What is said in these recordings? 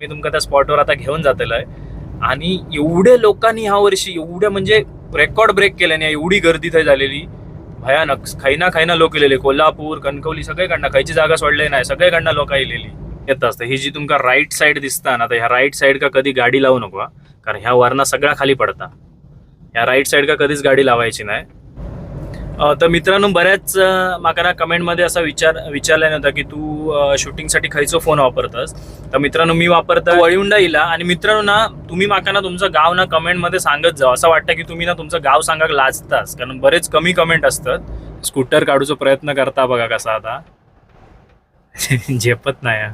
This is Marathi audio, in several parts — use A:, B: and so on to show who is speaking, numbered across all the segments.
A: मी तुमका त्या स्पॉटवर आता घेऊन जातेलो आहे आणि एवढे लोकांनी ह्या वर्षी एवढ्या म्हणजे रेकॉर्ड ब्रेक केल्याने एवढी गर्दी थंय झालेली भयानक खायना खायना लोक येलेले कोल्हापूर कणकवली सगळेकडनं खायची जागा सोडले नाही. सगळेकडनं लोक येलेली येत असते. ही जी तुमका राईट साईड दिसता ना तर ह्या राईट साईड का कधी गाडी लावू नको कारण ह्या वरना सगळ्या खाली पडता. ह्या राईट साईड का कधीच गाडी लावायची नाही. तर मित्रांनो बऱ्याच अं, माका ना कमेंटमध्ये असा विचार विचारला नव्हता की तू शूटिंगसाठी खयचो फोन वापरतस. तर मित्रांनो मी वापरता वळिवंडा इला आणि मित्रांनो ना तुम्ही माका ना तुमचं गाव ना कमेंटमध्ये सांगत जावा असं वाटतं की तुम्ही ना तुमचं गाव सांगा लाजतास. कारण बरेच कमी कमेंट असतात. स्कूटर काढूचा प्रयत्न करता बघा कसा आता. झेपत नाही.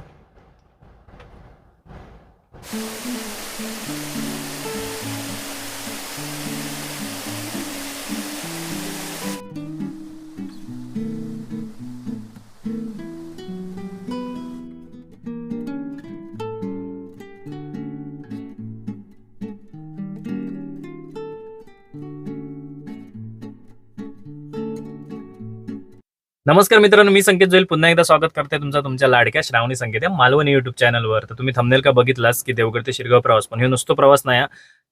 A: नमस्कार मित्रांनो मी संकेत जोईल. पुन्हा एकदा स्वागत करते तुमचं तुमच्या लाडक्या श्रावणी संकेत या मालवणी युट्यूब चॅनलवर तर तुम्ही थंबनेल का बघितलास की देवगड ते शिरगाव प्रवास? पण हे नुसतो प्रवास नाही.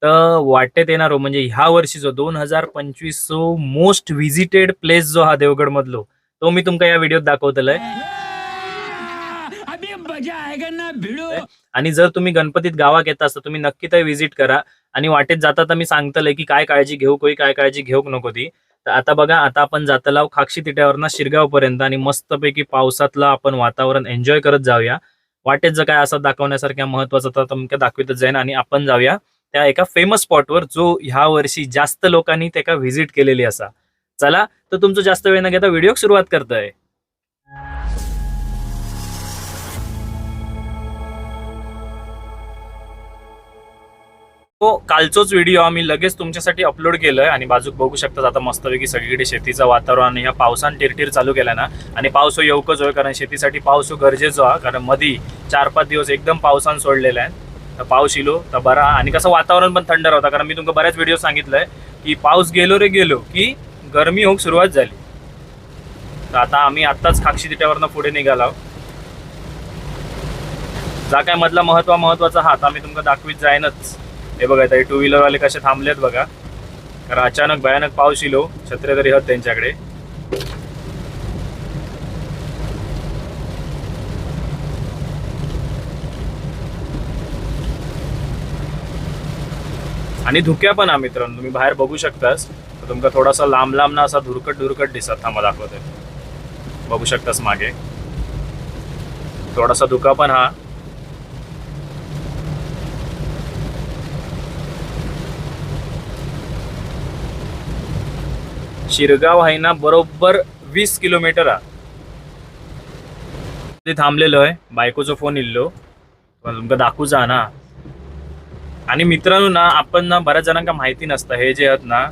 A: तर वाटेत येणार हो म्हणजे ह्या वर्षी जो दोन हजार पंचवीस जो मोस्ट व्हिजिटेड प्लेस जो हा देवगड मधलो तो मी तुमका या व्हिडिओत दाखवतलोय. आणि जर तुम्ही गणपतीत गावात येता तर तुम्ही नक्की ते व्हिजिट करा. आणि वाटेत जाता तर मी सांगतलंय की काय काळजी घेऊ कोई काय काळजी घेऊक नको ती. तर आता बघा आता आपण जातलाव खाक्षी तिट्यावरनं शिरगाव पर्यंत आणि मस्तपैकी पावसातलं आपण वातावरण एन्जॉय करत जाऊया. वाटेत जर काय असं दाखवण्यासारख्या महत्वाचं तर तुमच्या दाखवितच जाईन आणि आपण जाऊया त्या एका फेमस स्पॉटवर जो ह्या वर्षी जास्त लोकांनी त्याका व्हिजिट केलेली असा. चला तर तुमचं जास्त वेळ न घेता व्हिडिओ सुरुवात करतोय. तो कालचोच व्हिडिओ आम्ही लगेच तुमच्यासाठी अपलोड केलाय आणि बाजूक बघू शकतात आता मस्तपैकी सगळीकडे शेतीचं वातावरण आणि ह्या पावसान टिरटिर चालू केला ना. आणि पाऊस येऊकच होय कारण शेतीसाठी पाऊस गरजेचं गरजेचो हा कारण मधी चार पाच दिवस एकदम पावसान सोडलेला आहे. तर पाऊस इलो तर बरा. आणि कसं वातावरण पण थंड राहता कारण मी तुमका बऱ्याच व्हिडिओ सांगितलंय की पाऊस गेलो रे गेलो की गरमी होऊक सुरुवात झाली. तर आता आम्ही आत्ताच खाक्षी तिट्यावरनं पुढे निघालो. जा काय मधला महत्वा महत्त्वाचा हात आम्ही तुमका दाखवीत जाईनच. हे बघा तरी टू व्हीलरवाले कसे थांबलेत बघा. कारण अचानक भयानक पाऊस इलो छत्रे तरी हत त्यांच्याकडे. आणि धुक्या पण हा मित्रांनो तुम्ही बाहेर बघू शकतास. तर तुमका थोडासा लांब लांब ना असा धुरकट धुरकट दिसत थांबा दाखवते बघू शकतास मागे. थोडासा धुका पण हा. शिरगाव आहे ना बरोबर वीस किलोमीटर ते थांबलेलो आहे. बायकोचा फोन इल्लो. पण तुमका दाखवूचा ना. आणि मित्रांनो ना आपण ना बऱ्याच जणांना माहिती नसतं. हे जे आहेत ना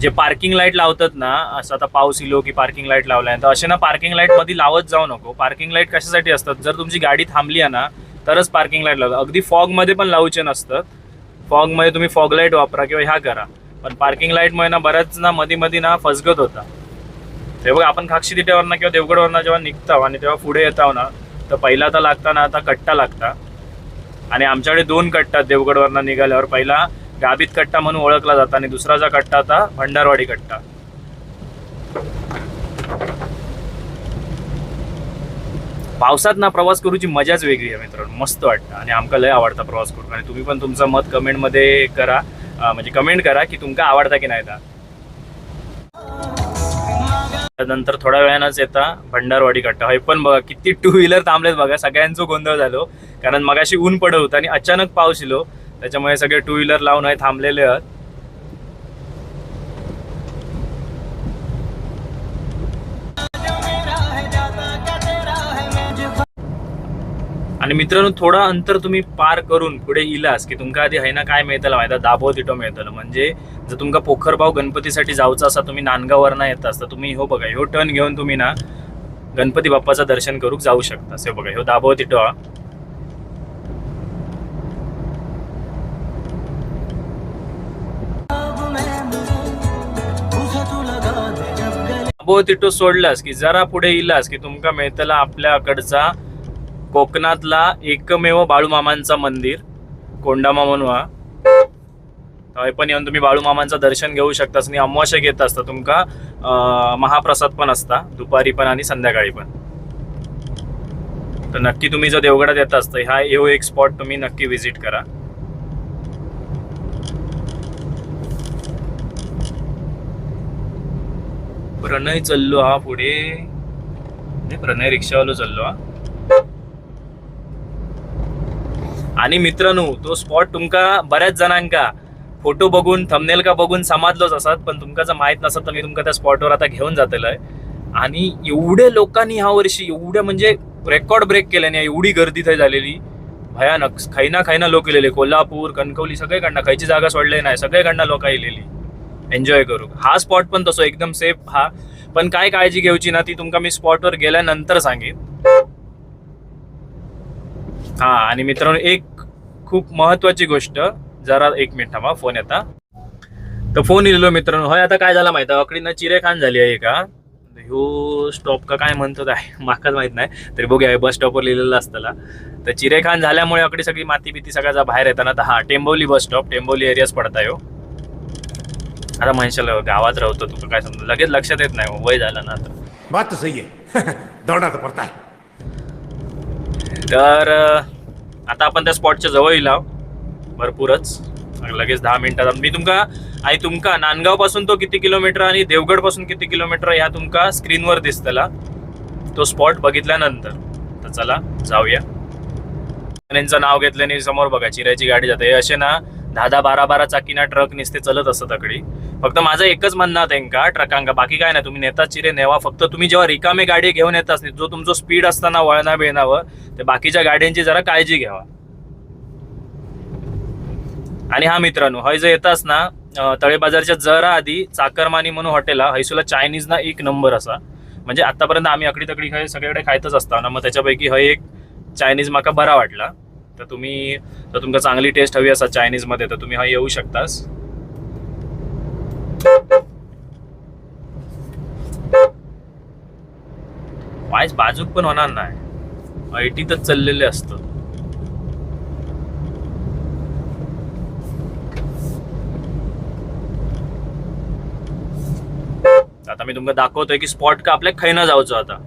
A: जे पार्किंग लाइट लावतात ना असं आता पाऊस इलो की पार्किंग लाइट लावलाय. तर असे ना पार्किंग लाइटमध्ये लावत जाऊ नको. पार्किंग लाइट कशासाठी असतात? जर तुमची गाडी थांबली आहे ना तरच पार्किंग लाइट लावतात. अगदी फॉगमध्ये पण लावूचे नसतात. फॉगमध्ये तुम्ही फॉग लाइट वापरा किंवा ह्या करा. पण पार्किंग लाईटमुळे ना बऱ्याच ना मधी मध्ये ना फसगत होता. ते बघा आपण खाक्षी तिट्यावरनं किंवा देवगडवरनं जेव्हा निघतो आणि तेव्हा पुढे येतो ना तर पहिला तर लागता ना आता कट्टा लागता. आणि आमच्याकडे दोन कट्टा देवगडवरनं निघाल्यावर. पहिला गाबीत कट्टा म्हणून ओळखला जाता आणि दुसराचा कट्टा आता भंडारवाडी कट्टा. पावसात ना प्रवास करूची मजाच वेगळी आहे मित्रांनो. मस्त वाटतं आणि आमका लय आवडता प्रवास करून. आणि तुम्ही पण तुमचं मत कमेंटमध्ये करा. म्हणजे कमेंट करा की तुमका आवडता की नाही नंतर थोड्या वेळानंच येता भंडारवाडी कट्टा. हे पण बघा किती टू व्हीलर थांबलेत बघा. सगळ्यांचं गोंधळ झालो. कारण मगाशी ऊन पडत होतं आणि अचानक पाऊस इलो त्याच्यामुळे सगळे टू व्हीलर लावून आहे थांबलेले आहेत. आणि मित्रांनो थोडं अंतर तुम्ही पार करून पुढे इलास की तुमका आधी हैना ना काय मिळतं माहिती दाबो तिटो मिळतं म्हणजे जर तुमका पोखरबाव गणपतीसाठी जाऊचा असा तुम्ही नांदगाववरना येत असता तुम्ही हो बघा ह्यो टर्न घेऊन तुम्ही ना गणपती बाप्पाचं दर्शन करूक जाऊ शकता. हे बघा ह्यो दाबो तिटो हा दाबो तिटो सोडलास की जरा पुढे इलास की तुमका मिळतला आपल्याकडचा कोकणातला एकमेव बाळूमामांचा मंदिर कोंडामा म्हणून थंय पण येऊन तुम्ही बाळूमामांचं दर्शन घेऊ शकता आणि अमावश्य घेत असता तुमका महाप्रसाद पण असता दुपारी पण आणि संध्याकाळी पण. तर नक्की तुम्ही जर देवगडात येत असता हा येऊ एक स्पॉट तुम्ही नक्की व्हिजिट करा. प्रणय चाललो हा पुढे. प्रणय रिक्षावालो चाललो हा. आणि मित्रांनो तो स्पॉट तुमका बऱ्याच जणांका फोटो बघून थमनेल का बघून समाजलोच असतात पण तुमका जर माहीत नसत तर मी तुमका त्या स्पॉटवर आता घेऊन जातलं आहे आणि एवढे लोकांनी ह्या वर्षी एवढ्या म्हणजे रेकॉर्ड ब्रेक केल्याने एवढी गर्दी थंय झालेली. भयानक खैना खैना लोक येलेले कोल्हापूर कणकवली सगळेकडनं खयची जागा सोडलेली नाही सगळेकडनं लोक येलेली एन्जॉय करू. हा स्पॉट पण तसो एकदम सेफ हा. पण काय काळजी घेऊची ना ती तुमका मी स्पॉटवर गेल्यानंतर सांगेन. हा आणि मित्रांनो एक खूप महत्वाची गोष्ट जरा एक मिनिट थांबा फोन येता. तर फोन इलो मित्रांनो. होय आता काय झालं माहिती अकडीनं चिरेखान झाली आहे का? ह्यो स्टॉप का काय म्हणतो आहे? माकाच माहीत नाही. तरी बघूया बस स्टॉपवर लिहिलेलं असताना तर चिरेखान झाल्यामुळे अकडे सगळी माती बिती सगळ्या बाहेर येताना. तर हा टेंबोली बस स्टॉप टेंबोली एरियाच पडता ह्यो आता म्हणशाल गावात राहतो तुका काय समजा लगेच लक्षात येत नाही. वय झालं ना आता.
B: बात सही आहे. दौड़ना तो
A: तर आता आपण त्या स्पॉटच्या जवळ येईल आहो. भरपूरच. लगेच दहा मिनिटात मी तुमका आणि तुमका नांदगावपासून तो किती किलोमीटर आणि देवगडपासून किती किलोमीटर ह्या तुमका स्क्रीनवर दिसतला. तो स्पॉट बघितल्यानंतर. तर चला जाऊया. आणि यांचं नाव घेतल्याने समोर बघा चिऱ्याची गाडी जाते. हे असे ना दहा दहा बारा बारा चाकीना ट्रक निसते चलत असतात तकडी फक्त माझं एकच म्हणणं त्यांना त्यांका ट्रकांका बाकी काय नाही तुम्ही नेता चिरे नेवा फक्त तुम्ही जेव्हा रिकामे गाडी घेऊन येताच जो तुमचं स्पीड असताना वळणा बिळणावं ते बाकीच्या गाड्यांची जरा काळजी घ्यावा. आणि हा मित्रांनो हय जर येतास ना तळेबाजारच्या तळे बाजारच्या जरा आधी चाकरमानी म्हणून हॉटेल हा हैसूला चायनीज ना एक नंबर असा. म्हणजे आतापर्यंत आम्ही अकडी तकडी खाय सगळीकडे खायतच असतो ना मग त्याच्यापैकी हय एक चायनीज माका बरा वाटला. तर तुम्ही जर तुमका चांगली टेस्ट हवी असा चायनीजमध्ये तर तुम्ही हा येऊ शकतास. वाईस बाजूक पण होणार नाही. ऐटीतच चाललेले असत. आता मी तुमका दाखवतोय की स्पॉट का आपल्या खैना जावचं आता.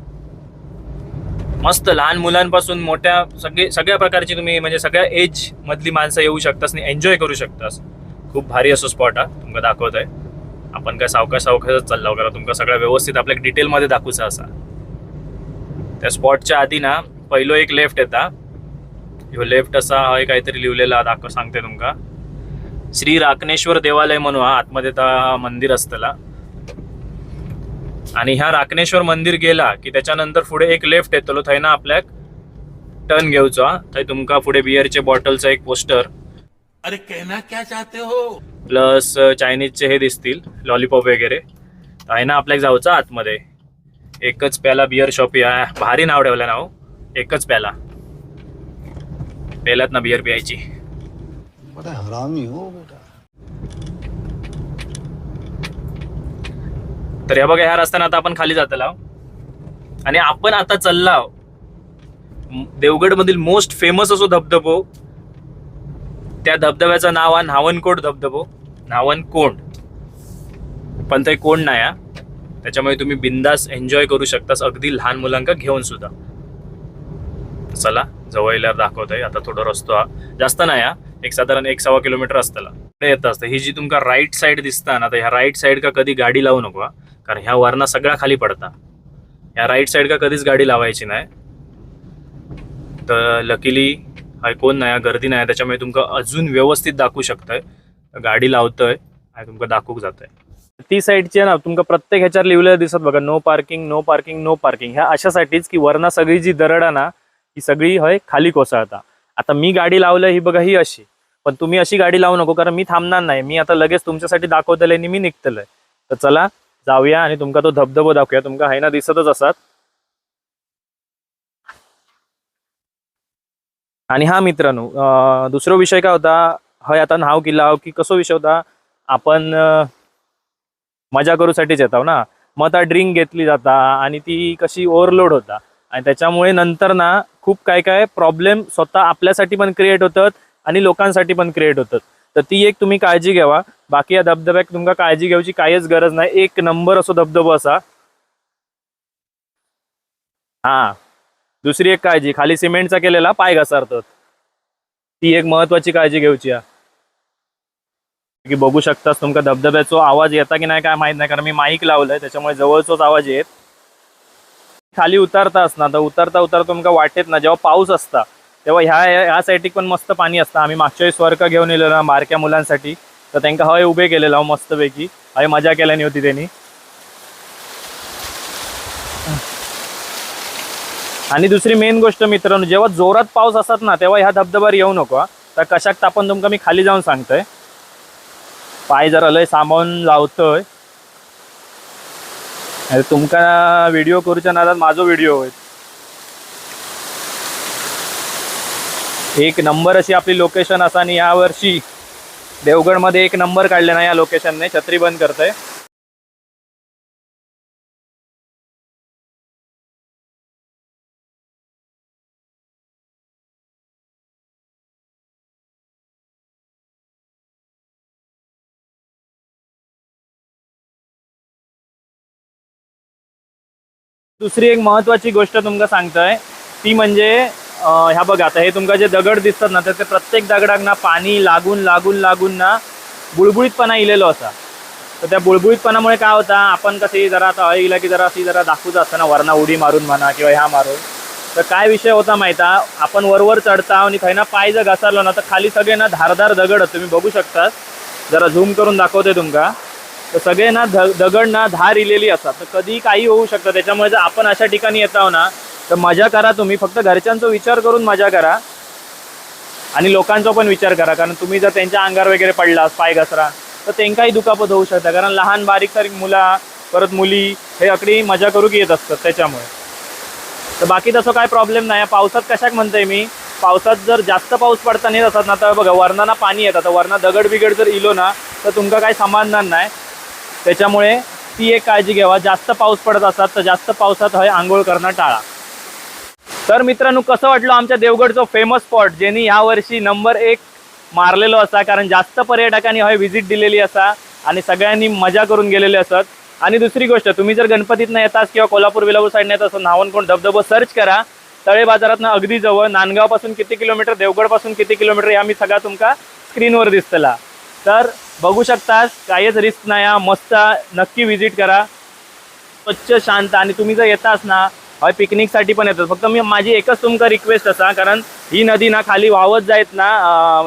A: मस्त लहान मुलांपासून मोठ्या सगळे सगळ्या प्रकारची तुम्ही म्हणजे सगळ्या एज मधली माणसं येऊ शकतास आणि एन्जॉय करू शकतास. खूप भारी असो स्पॉट हा तुमका दाखवत आहे आपण काय सावकाश सावकाशच चाललो कारण तुमका सगळं व्यवस्थित आपल्या डिटेलमध्ये दाखवूचा असा. त्या स्पॉटच्या आधी ना पहिलो एक लेफ्ट येता. ह्यो लेफ्ट असा हय काहीतरी लिहिलेला दाखव सांगते तुमका. श्री राकणेश्वर देवालय म्हणून हा आतमध्ये त्या मंदिर असतला. आणि ह्या राकणेश्वर मंदिर गेला की त्याच्यानंतर पुढे एक लेफ्ट येतलो. थंय ना आपल्याक टर्न घेऊचो हा. थंय तुमका पुढे बियरचे बॉटलचा एक पोस्टर
B: अरे कहना क्या चाहते हो?
A: प्लस चायनीजचे हे दिसतील लॉलीपॉप वगैरे. आहे ना आपल्याक जाऊचं आतमध्ये. एकच प्याला बियर शॉप या भारी नाव ठेवलं नाव एकच प्याला. पेल्यात ना बियर प्यायची.
C: हो बेटा.
A: तर हे बघा ह्या रस्त्याने आता आपण खाली जातला आणि आपण आता चालला देवगड मधील मोस्ट फेमस असो धबधबो त्या धबधब्याचं नाव आहे नावनकोट धबधबो. नावनकोंड. पण ते कोण नाही हा. त्याच्यामुळे तुम्ही बिंदास एन्जॉय करू शकतास अगदी लहान मुलांका घेऊन सुद्धा. चला जवळला दाखवतोय. आता थोडं रस्तो हा. जास्त नाही हा. एक साधारण एक सव्वा किलोमीटर असताना पुढे येत असतं. ही जी तुमका राईट साईड दिसता ना तर ह्या राईट साईड का कधी गाडी लावू नको कारण ह्या वरना सगळा खाली पडता. ह्या राईट साईड का कधीच गाडी लावायची नाही. तर लकीली कोण नाही गर्दी नाही त्याच्यामुळे तुमका अजून व्यवस्थित दाखवू शकतंय. गाडी लावतोय आणि तुमका दाखवूक जातंय. ती साईडची आहे ना तुमका प्रत्येक ह्याच्यावर लिहिलेलं दिसत बघा no parking no parking no parking ह्या अशासाठीच की वरना सगळी जी दरड आहे ना ही सगळी हय खाली कोसळता. आता मी गाडी लावलं ही बघा ही अशी. पण तुम्ही अशी गाडी लावू नको कारण मी थांबणार नाही. मी आता लगेच तुमच्यासाठी दाखवतलंय आणि मी निघतलंय. तर चला जाऊया आणि तुमका तो धबधबो दाखवूया. तुमका हाय ना दिसतच असतात आणि हा मित्रांनो दुसरा विषय काय होता? हय आता नाव किल्ला की कसो विषय होता? आपण मजा करूसाठीच येतो ना? मग आता ड्रिंक घेतली जाता आणि ती कशी ओव्हरलोड होता. आणि त्याच्यामुळे नंतर ना खूप काय काय प्रॉब्लेम स्वतः आपल्यासाठी पण क्रिएट होतात आणि लोकांसाठी पण क्रिएट होतात. तर ती एक तुम्ही काळजी घ्यावा. बाकी या धबधब्याक तुमका काळजी घेऊची काहीच गरज नाही. एक नंबर असो धबधबो असा. हा. दुसरी एक काळजी. खाली सिमेंटचा केलेला पाय घसरतात. ती एक महत्वाची काळजी घेऊची की बघू शकतास तुमका धबधब्याचो आवाज येता की नाही काय माहीत नाही कारण मी माईक लावलंय त्याच्यामुळे जवळचोच आवाज येत. खाली उतरता असणार तर उतरता उतरता तुमका वाटेत ना जेव्हा पाऊस असता तेव्हा ह्या ह्या साईडीक पण मस्त पाणी असतं. आम्ही मागच्या वेळेस स्वर्ग घेऊन येलेलो ना बारक्या मुलांसाठी तर त्यांना हय उभे केलेला मस्तपैकी. हय मजा केल्यानी होती त्यांनी. आणि दुसरी मेन गोष्ट मित्रांनो जेव्हा जोरात पाऊस असतात ना तेव्हा ह्या धबधब्यावर येऊ नको. तर कशाक तापण तुमका मी खाली जाऊन सांगतोय. पाय जरा लय सांभाळून लावतोय. अरे तुमका व्हिडिओ करूच्या नादात माझो व्हिडिओ होय. एक नंबर अशी आपली लोकेशन असा आणि यावर्षी देवगडमध्ये एक नंबर काढले ना या लोकेशनने छत्री बंद करतोय. दुसरी एक महत्वाची गोष्ट तुमका सांगतोय ती म्हणजे ह्या बघा आता हे तुमका जे दगड दिसतात ना तर ते प्रत्येक दगडाक ना पाणी लागून लागून लागून ना बुळबुळीतपणा इलेलो असा. तर त्या बुळबुळीतपणामुळे काय होता आपण कसं जरा आता हय गेला की जरा अशी जरा दाखवत असतं ना वरना उडी मारून म्हणा किंवा ह्या मारून. तर काय विषय होता माहिता आपण वरवर चढता आणि खैना पाय जर घसरलो ना तर खाली सगळे ना धारदार दगड तुम्ही बघू शकता. जरा झूम करून दाखवते तुमका. तर सगळे ना ध दगड ना धार इलेली असतात. तर कधी काही होऊ शकतं. त्याच्यामुळे जर आपण अशा ठिकाणी येत आहो ना तर मजा करा तुम्ही. फक्त घरच्यांचा विचार करून मजा करा. आणि लोकांचा पण विचार करा. कारण तुम्ही जर त्यांच्या अंगावर वगैरे पडलास पाय घसरा तर त्यांकाही दुखापत होऊ शकतं. कारण लहान बारीक सारीक मुला परत मुली हे अकडी मजा करू की येत असतात त्याच्यामुळे. तर बाकी तसं काय प्रॉब्लेम नाही. पावसात कशाक म्हणते मी? पावसात जर जास्त पाऊस पडताना येत असतात ना तर बघा वरणाना पाणी येतात तर वरना दगड बिगड जर इलो ना तर तुमका काही समाधान नाही. त्याच्यामुळे ती एक काळजी घ्यावा. जास्त पाऊस पडत असतात तर जास्त पावसात हय आंघोळ करणं टाळा. तर मित्रांनो कसं वाटलं आमच्या देवगडचं फेमस स्पॉट ज्यांनी ह्या वर्षी नंबर एक मारलेलो असा? कारण जास्त पर्यटकांनी हय व्हिजिट दिलेली असा आणि सगळ्यांनी मजा करून गेलेले असत. आणि दुसरी गोष्ट तुम्ही जर गणपतीतनं येतास किंवा कोल्हापूर विलापूर साईडने येत असं नावण कोण धबधबो सर्च करा. तळे बाजारातनं अगदी जवळ नांदगावपासून किती किलोमीटर देवगडपासून किती किलोमीटर या आम्ही सगळा तुमका स्क्रीनवर दिसतला. तर बघू शकतास काहीच रिस्क नाही हा. मस्त नक्की व्हिजिट करा. स्वच्छ शांत आणि तुम्ही जर येतास ना हय पिकनिकसाठी पण येतात फक्त मी माझी एकच तुमका रिक्वेस्ट असा कारण ही नदी ना खाली वाहत जायत ना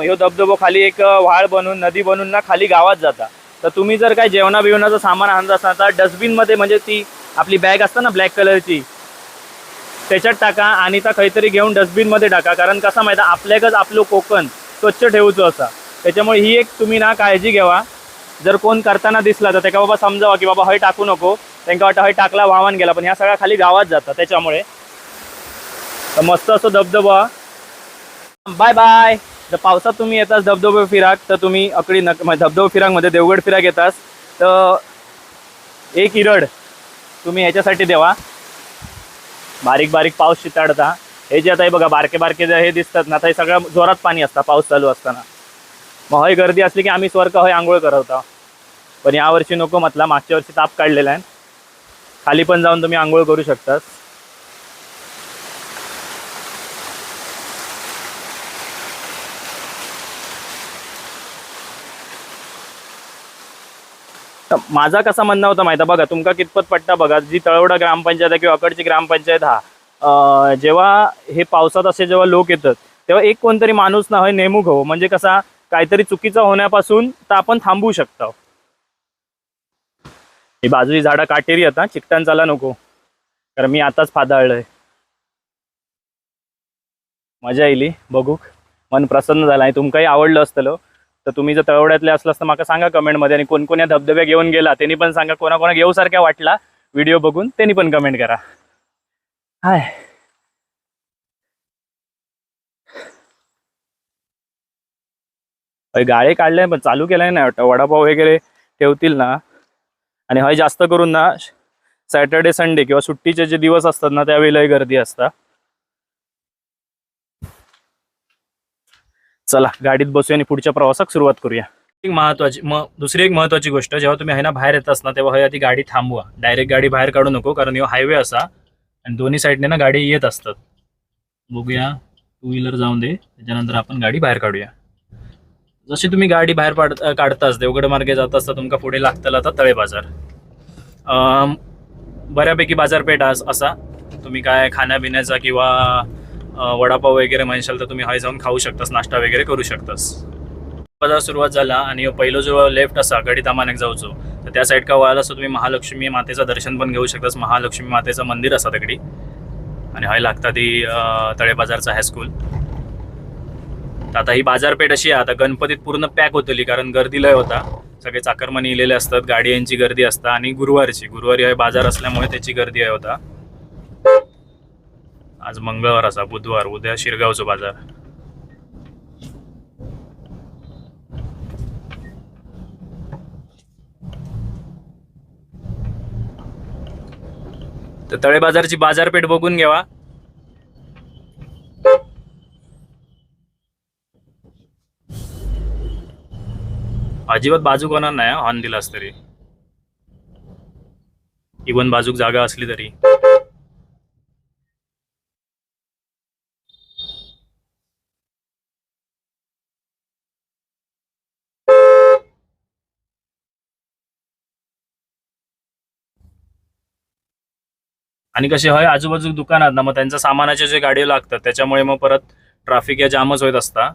A: ह्यो धबधबो खाली एक व्हाळ बनवून नदी बनून ना खाली गावात जाता. तर तुम्ही जर काय जेवणा बिवणाचं सामान आणत असाल तर डस्टबिनमध्ये म्हणजे ती आपली बॅग असतं ना ब्लॅक कलरची त्याच्यात टाका आणि त्या काहीतरी घेऊन डस्टबिनमध्ये टाका. कारण कसं माहिती आपल्याकच आपलं कोकण स्वच्छ ठेवूचं असा. त्याच्यामुळे ही एक तुम्ही ना काळजी घ्यावा. जर कोण करताना दिसला तर त्याका बाबा समजावा की बाबा हय टाकू नको. त्यांना वाटतं हय टाकला वाहन गेला पण ह्या सगळ्या खाली गावात जातात त्याच्यामुळे. तर मस्त असं धबधबा. बाय बाय जर पावसात तुम्ही येतास धबधबे फिराक तर तुम्ही अकडी नक धबधबे फिराकमध्ये देवगड फिराक येतास. तर एक इरड तुम्ही ह्याच्यासाठी देवा. बारीक बारीक पाऊस शिताडता. हे जे आता हे बघा बारके बारके जे हे दिसतात ना ते सगळं जोरात पाणी असतं पाऊस चालू असताना. मग हय गर्दी असली की आम्ही स्वर्ग हय आंघोळ करवता पण यावर्षी नको म्हटला मागच्या वर्षी ताप काढलेला आहे. खाली पण जाऊन तुम्ही आंघोळ करू शकतास माझा कसा म्हणणं होता माहिती आहे? बघा तुमका कितपत पट्टा बघा जी तळवडा ग्रामपंचायत आहे किंवा अकडची ग्रामपंचायत हा जेव्हा हे पावसात असे जेव्हा लोक येतात तेव्हा एक कोणतरी माणूस ना होय नेमूक हवं हो. म्हणजे कसा काहीतरी चुकीचं होण्यापासून तर आपण थांबवू शकतो. ही बाजूची झाडं काटेरी आता चिकटान चाला नको. कारण मी आताच फादाळलोय. मजा येईली बघूक मन प्रसन्न झालं. आणि तुमकाही आवडलं असतलं तर तुम्ही जर तळवड्यातले असलं तर मला सांगा कमेंटमध्ये. आणि कोणकोण या धबधब्या घेऊन गेला त्यांनी पण सांगा. कोणाकोणा घेऊसारख्या वाटला व्हिडिओ बघून त्यांनी पण कमेंट करा. हाय. गाळे काढले पण चालू केलंय ना वाटतं वडापाव वगैरे ठेवतील ना. आणि हय जास्त करून ना सॅटर्डे संडे किंवा सुट्टीचे जे दिवस असतात ना त्यावेळेलाही गर्दी असता. चला गाडीत बसूया आणि पुढच्या प्रवासाक सुरुवात करूया. एक महत्वाची मग दुसरी एक महत्वाची गोष्ट जेव्हा तुम्ही आहे ना बाहेर येतास ना तेव्हा हय ती गाडी थांबवा. डायरेक्ट गाडी बाहेर काढू नको कारण ह्यो हायवे असा आणि दोन्ही साईडने ना गाडी येत असतात. बघूया टू व्हीलर जाऊन दे त्याच्यानंतर आपण गाडी बाहेर काढूया. जशी तुम्ही गाडी बाहेर पाड काढताच देवगड मार्गे जात असता तुमका पुढे लागतला आता तळे बाजार. बऱ्यापैकी बाजारपेठ असा तुम्ही काय खाण्यापिण्याचा किंवा वडापाव वगैरे म्हणशाल तर तुम्ही हय जाऊन खाऊ शकतास नाश्ता वगैरे करू शकतास. बाजार सुरुवात झाला आणि पहिलो जो लेफ्ट असा गडी तामानेक जाऊचो तर त्या साईड का वळाला असं तुम्ही महालक्ष्मी मातेचं दर्शन पण घेऊ शकतास. महालक्ष्मी मातेचं मंदिर असा तगडी आणि हय लागता ती तळे बाजारचा हायस्कूल तर आता ही बाजारपेठ अशी आहे. आता गणपतीत पूर्ण पॅक होतली कारण गर्दी लय होता. सगळे चाकरमानी इलेले असतात गाड्यांची गर्दी असता आणि गुरुवारची. गुरुवारी आहे बाजार असल्यामुळे त्याची गर्दी आहे होता. आज मंगळवार असा बुधवार उद्या शिरगावचो बाजार. तर तळे बाजारची बाजारपेठ बघून घ्यावा अजिबात बाजूक होणार नाही हॉर्न दिलास तरी. इवन बाजूक जागा असली तरी. आणि कसे हय आजूबाजू दुकानात ना मग त्यांच्या सामानाचे जे गाडी लागतात त्याच्यामुळे मग परत ट्राफिक या जामच होत असता.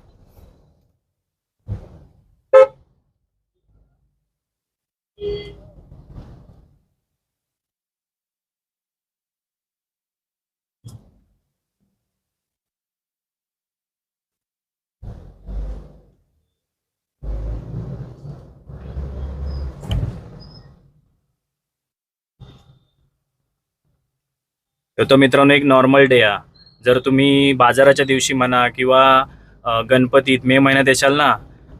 A: तर तो मित्रांनो एक नॉर्मल डे आहे जर तुम्ही बाजाराच्या दिवशी म्हणा किंवा गणपतीत मे महिन्यात येशाल ना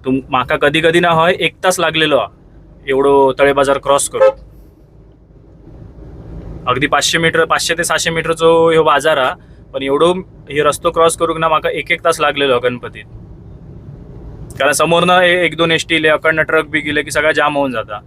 A: तुम माका कधी कधी ना होय एक तास लागलेलो एवढो तळे बाजार क्रॉस करू. अगदी पाचशे मीटर पाचशे ते सहाशे मीटरचो ह्यो बाजार हा पण एवढो हे रस्तो क्रॉस करूक ना माका एक एक तास लागलेलो गणपतीत. कारण समोर ना एक दोन एस टी इले अकडनं ट्रक बी गेले की सगळा जाम होऊन जाता.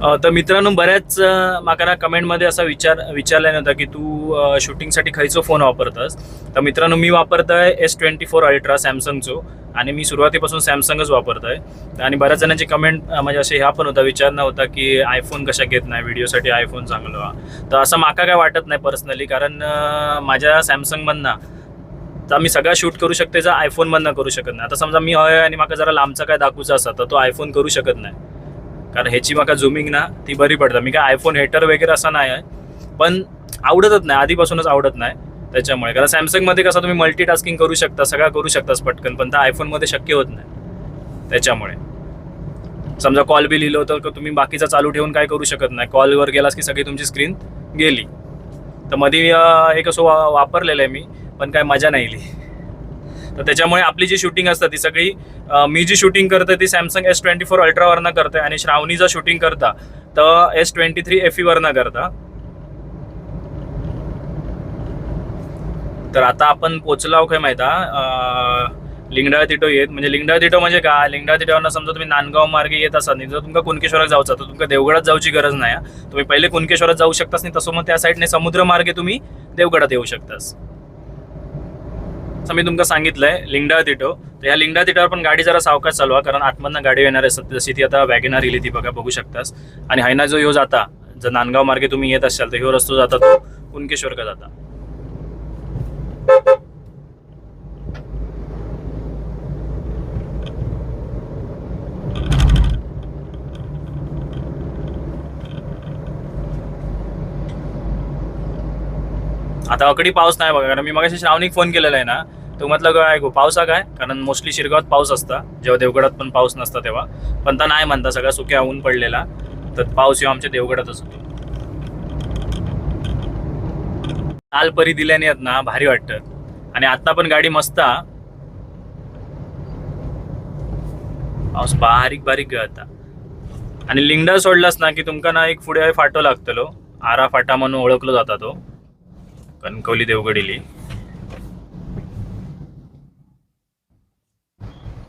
A: तर मित्रांनो बऱ्याच अ, म्हाका ना कमेंटमध्ये असा विचार विचारला नव्हता की तू शूटिंगसाठी खयचो फोन वापरतास? तर मित्रांनो मी वापरतोय एस ट्वेंटी फोर अल्ट्रा सॅमसंगचो आणि मी सुरुवातीपासून सॅमसंगच वापरतोय. आणि बऱ्याच जणांची कमेंट म्हणजे असे ह्या पण होता विचारणं होता की आयफोन कशा घेत नाही व्हिडिओसाठी आयफोन चांगलो. हा तर असं माका काय वाटत नाही पर्सनली कारण माझ्या सॅमसंगमधनं तर मी सगळा शूट करू शकते जर आयफोनमधनं करू शकत नाही. आता समजा मी हय आणि माका जरा लांबचा काय दाखवूचा असा तर तो आयफोन करू शकत नाही. कारण ह्याची माका झुमिंग ना ती बरी पडतं. मी काय आयफोन हेटर वगैरे असा नाही आहे. पण आवडतच नाही. आधीपासूनच आवडत नाही त्याच्यामुळे. कारण सॅमसंगमध्ये कसं तुम्ही मल्टीटास्किंग करू शकता सगळं करू शकतास पटकन पण त्या आयफोनमध्ये शक्य होत नाही. त्याच्यामुळे. समजा कॉल बी लिहिलं होतं तर तुम्ही बाकीचा चालू ठेवून काय करू शकत नाही. कॉलवर गेलास की सगळी तुमची स्क्रीन गेली. तर मध्ये एक असं वापरलेलं आहे मी पण काय मजा नाही तर त्याच्यामुळे आपली जी शूटिंग असतं ती सगळी मी जी शूटिंग करते ती सॅमसंग एस ट्वेंटी फोर अल्ट्रावरनं करते आणि श्रावणी जर शूटिंग करता तर एस ट्वेंटी थ्री एफ वरनं करता. तर आता आपण पोचलाव काय माहिती लिंगडाळ तिटो येत म्हणजे लिंगडाळ तिटो म्हणजे काय? लिंगडाळ तिटोवरनं समजा तुम्ही नांदगाव मार्गे येत असाल नाही जर तुमका कुणकेश्वरात जाऊचा तर तुमका देवगडात जाऊची गरज नाही तुम्ही पहिले कुणकेश्वरात जाऊ शकतास नाही तसं मग त्या साईडने समुद्र मार्गे तुम्ही देवगडात येऊ शकतास. असं मी तुमका सांगितलंय लिंगडा तिटो. तर या लिंगडा तिटावर पण गाडी जरा सावकाश चालवा कारण आतमधनं गाडी येणार असतात जशी ती आता वॅगनार येली ती बघा बघू शकतास. आणि हायना जो ह्यो जाता जर नांदगाव मार्गे तुम्ही येत असाल तर ह्यो रस्तो जाता तो कुणकेश्वर का जाता. आता अकडी पाऊस नाही बघा कारण मी मग श्रावणीक फोन केलेला आहे ना तो म्हटलं काय गो पावसा काय? कारण मोस्टली शिरगावात पाऊस असता जेव्हा देवगडात पण पाऊस नसता तेव्हा. पण तर नाही म्हणता सगळा सुक्या ऊन पडलेला तर पाऊस येऊ आमच्या देवगडातच होतो. लाल परी दिल्याने आहेत ना भारी वाटतं. आणि आता पण गाडी मस्त पाऊस बारीक बारीक गळता आणि लिंगडा सोडलास ना की तुमका ना एक पुढे फाटो लागतलो. आरा फाटा म्हणून ओळखलो जाता तो. कणकवली देवगडीली.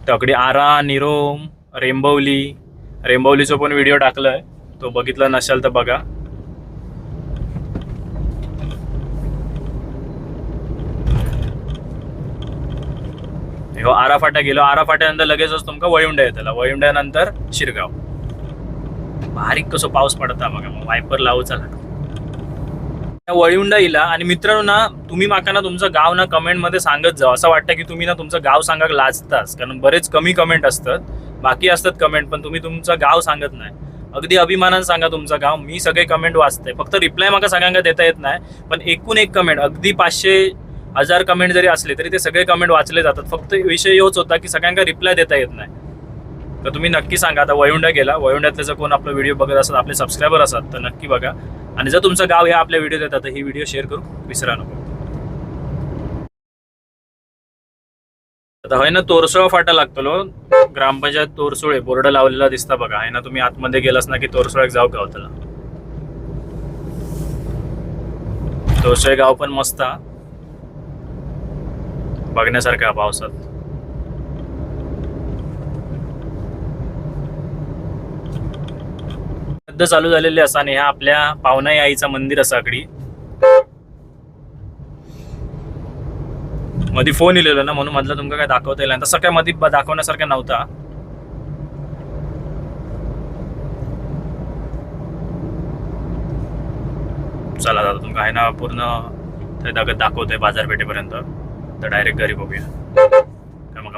A: तकडी आरा निरोम रेंबवली. रेंबवलीचो पण व्हिडिओ टाकलाय. तो बघितला नसेल तर बघा. हो आरा फाटा गेलो. आराफाट्यानंतर लगेचच तुमका वळिवंड्या येतला. वळिवंड्यानंतर शिरगाव. बारीक कसो पाऊस पडता बघा. मग वायपर लावूचा लागतो वळिवंडा येला आणि मित्रांनो ना तुम्ही माका ना तुमचं गाव ना कमेंटमध्ये सांगत जा. असं वाटतं की तुम्ही ना तुमचं गाव सांगा लाजताच कारण बरेच कमी कमेंट असतात. बाकी असतात कमेंट पण तुम्ही तुमचं गाव सांगत नाही. अगदी अभिमानानं सांगा तुमचं गाव. मी सगळे कमेंट वाचते फक्त रिप्लाय माका सगळ्यांना देता येत नाही. पण एकूण एक कमेंट अगदी पाचशे हजार कमेंट जरी असले तरी ते सगळे कमेंट वाचले जातात. फक्त विषय हेच होता की सगळ्यांना रिप्लाय देता येत नाही. तर तुम्ही नक्की सांगा. आता वयुंडा गेला. वयुंड्यातले जर कोण आपला व्हिडिओ बघत असतात आपले सबस्क्रायबर असतात तर नक्की बघा. आणि जर तुमचं गाव या आपल्या व्हिडिओ देतात तर ही व्हिडिओ शेअर करू विसरा नको. आता होय ना तोरसोळा फाटा लागतलो. ग्रामपंचायत तोरसोळे बोर्ड लावलेला दिसता बघा. आहे ना तुम्ही आतमध्ये गेलास ना की तोरसोळ्याक जाऊ गावतला. तोरसोळे गाव पण मस्त. हा. बघण्यासारखं पावसात. युद्ध चालू झालेले असा आणि ह्या आपल्या पावनाई आईचा मंदिर असा आकडी. मध्ये फोन येलेला ना म्हणून मधला तुमका काय दाखवता येईल तसं काय मध्ये दाखवण्यासारखा दाखवण्यासारखं नव्हता. चला दादा तुमका आहे ना पूर्ण ते दाखवतोय बाजारपेठेपर्यंत. तर डायरेक्ट घरी बघूया.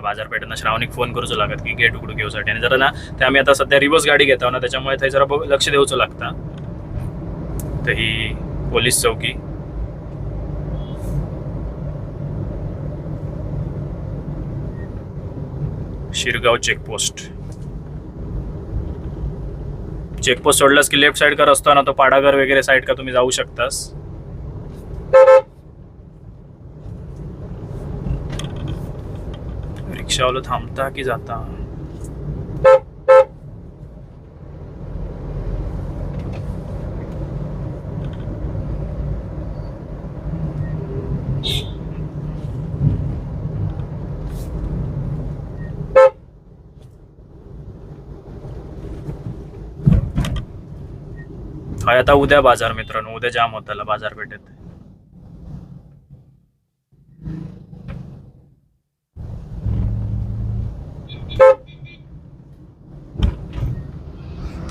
A: बाजारपेठेनं श्रावणीक फोन करूचो लागत की गेट उघडू घेऊसाठी आणि जरा ना ते आम्ही आता सध्या रिवर्स गाडी घेतो ना त्याच्यामुळे थंय जरा लक्ष देऊचं लागतं. तर ही पोलीस चौकी. शिरगाव चेकपोस्ट चेकपोस्ट सोडलास की लेफ्ट साइड का रस्ता ना तो पाडागर वगैरे साईड का तुम्ही जाऊ शकतास. रिक्षावाला थांबता की जाता? काय आता उद्या बाजार मित्रांनो उद्या जाम होताला बाजारपेठेत.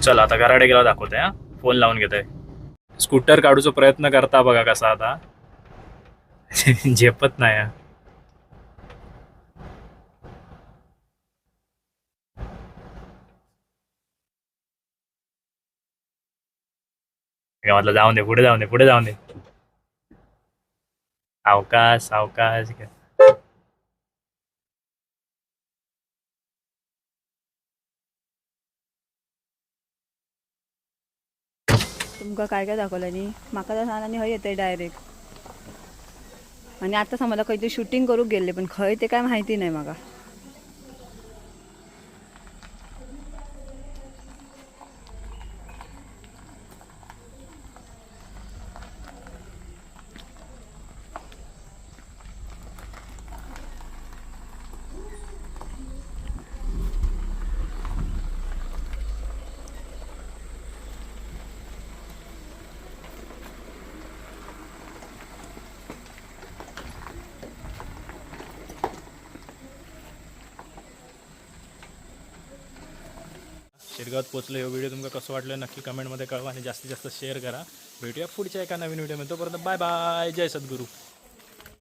A: चला आता घराडे गेला दाखवते हा. फोन लावून घेत आहे स्कूटर काढूचा प्रयत्न करता बघा कसा आता. झेपत नाही हा. जाऊन दे पुढे जाऊन दे पुढे जाऊन दे. सावकाश सावकाश
D: तुमका काय काय दाखवलं न्ही म्हाका तर सांग आनी हय येते डायरेक्ट आणि आता समजा खंय ते शूटिंग करूक गेले पण खंय ते काय माहिती नाही म्हाका
A: भागात पोचलो हे व्हिडिओ तुमका कसं वाटलं नक्की कमेंटमध्ये कळवा आणि जास्तीत जास्त शेअर करा. भेटूया पुढच्या एका नवीन व्हिडिओमध्ये तोपर्यंत बाय बाय जय सद्गुरू.